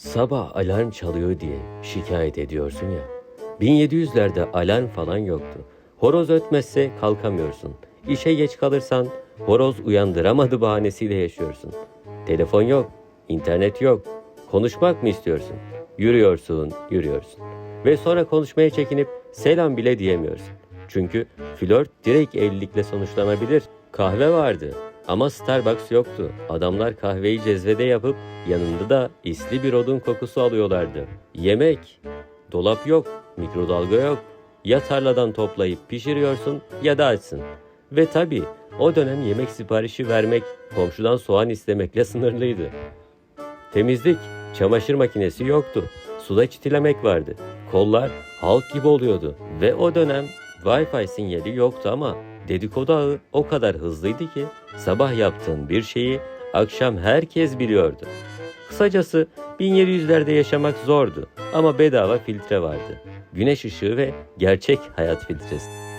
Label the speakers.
Speaker 1: Sabah alarm çalıyor diye şikayet ediyorsun ya. 1700'lerde alarm falan yoktu. Horoz ötmezse kalkamıyorsun. İşe geç kalırsan horoz uyandıramadı bahanesiyle yaşıyorsun. Telefon yok, internet yok. Konuşmak mı istiyorsun? Yürüyorsun, yürüyorsun. Ve sonra konuşmaya çekinip selam bile diyemiyorsun. Çünkü flört direkt evlilikle sonuçlanabilir. Kahve vardı ama Starbucks yoktu. Adamlar kahveyi cezvede yapıp yanında da isli bir odun kokusu alıyorlardı. Yemek, dolap yok, mikrodalga yok. Ya tarladan toplayıp pişiriyorsun ya da açsın. Ve tabii o dönem yemek siparişi vermek komşudan soğan istemekle sınırlıydı. Temizlik, çamaşır makinesi yoktu. Suda çitilemek vardı. Kollar halk gibi oluyordu. Ve o dönem Wi-Fi sinyali yoktu ama dedikodu ağı o kadar hızlıydı ki sabah yaptığın bir şeyi akşam herkes biliyordu. Kısacası 1700'lerde yaşamak zordu ama bedava filtre vardı. Güneş ışığı ve gerçek hayat filtresi.